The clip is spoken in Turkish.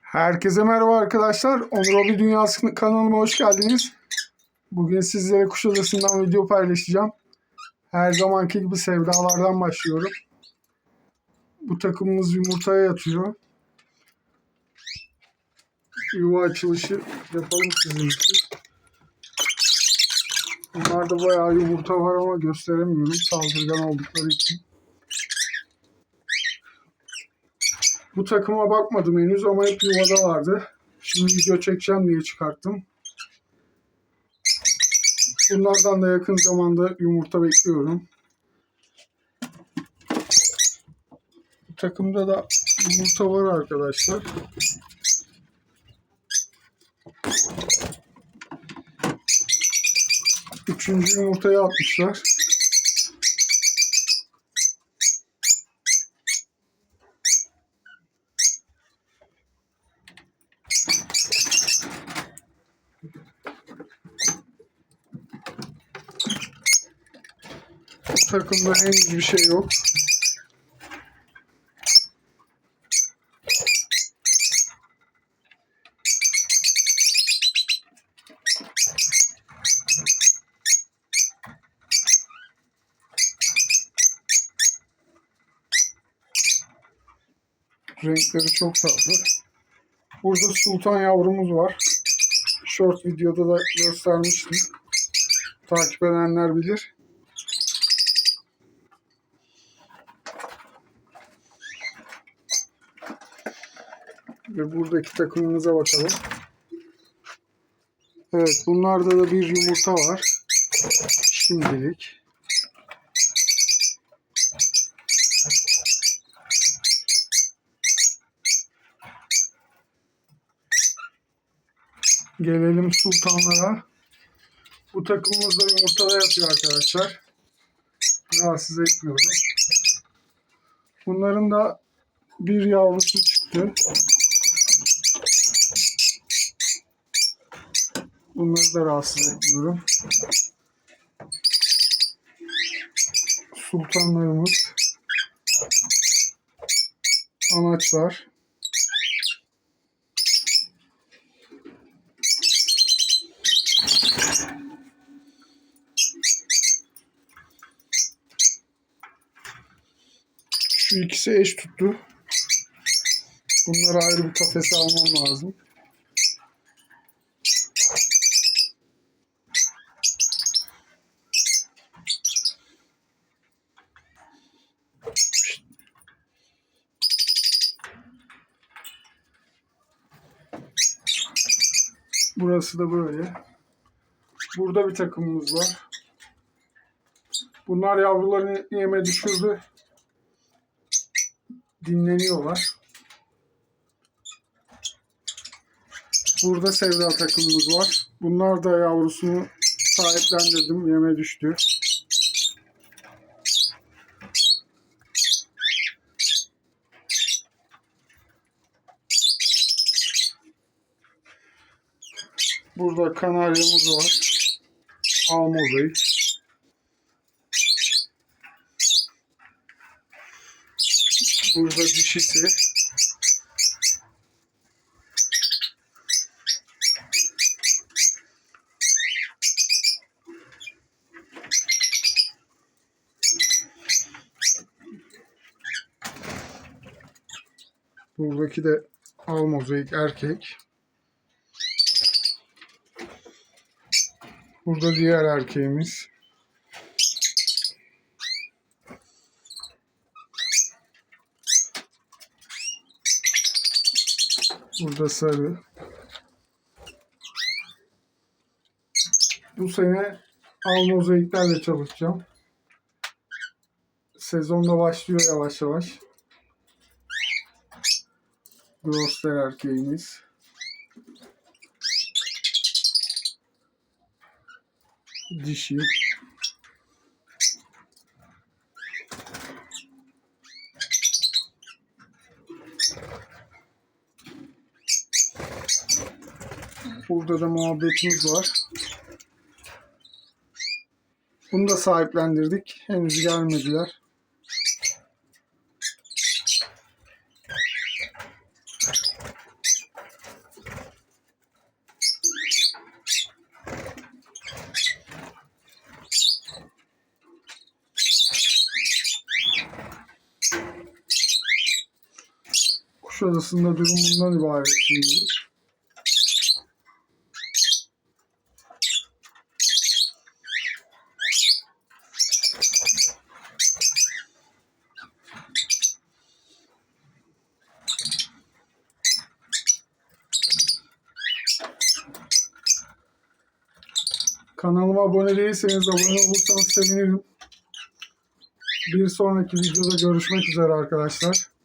Herkese merhaba arkadaşlar. Onur Hobi Dünyası kanalıma hoş geldiniz. Bugün sizlere Kuşadası'ndan video paylaşacağım. Her zamanki gibi sevdalardan başlıyorum. Bu takımımız yumurtaya yatıyor. Yuva açılışı yapalım sizin için. Bunlarda bayağı yumurta var ama gösteremiyorum saldırgan oldukları için. Bu takıma bakmadım henüz ama hep yuvada vardı. Şimdi video çekeceğim diye çıkarttım. Bunlardan da yakın zamanda yumurta bekliyorum. Bu takımda da yumurta var arkadaşlar. Üçüncü yumurtayı atmışlar. Takımda henüz bir şey yok. Renkleri çok tatlı. Burada sultan yavrumuz var. Short videoda da göstermiştim. Takip edenler bilir. Ve buradaki takımımıza bakalım. Evet bunlarda da bir yumurta var. Şimdilik. Gelelim sultanlara. Bu takımımız da yumurtada yatıyor arkadaşlar. Rahatsız etmiyorum. Bunların da bir yavrusu çıktı. Bunları da rahatsız etmiyorum. Sultanlarımız. Anaçlar. Şu ikisi eş tuttu. Bunları ayrı bir kafese almam lazım. Burası da böyle. Burada bir takımımız var. Bunlar yavrularını yeme düşürdü. Dinleniyorlar. Burada sevda takımımız var. Bunlar da yavrusunu sahiplendirdim. Yeme düştü. Burada kanaryamız var. Almozaik. Burada dişisi. Buradaki de almozaik erkek. Burada diğer erkeğimiz. Burada sarı. Bu sene al mozaiklerle çalışacağım. Sezonda başlıyor yavaş yavaş. Gloster erkeğimiz. Dişi. Burada da muhabbetimiz var. Bunu da sahiplendirdik. Henüz gelmediler. Kuşadası'nda durum bundan ibaret şimdi. Kanalıma abone değilseniz abone olursanız sevinirim. Bir sonraki videoda görüşmek üzere arkadaşlar.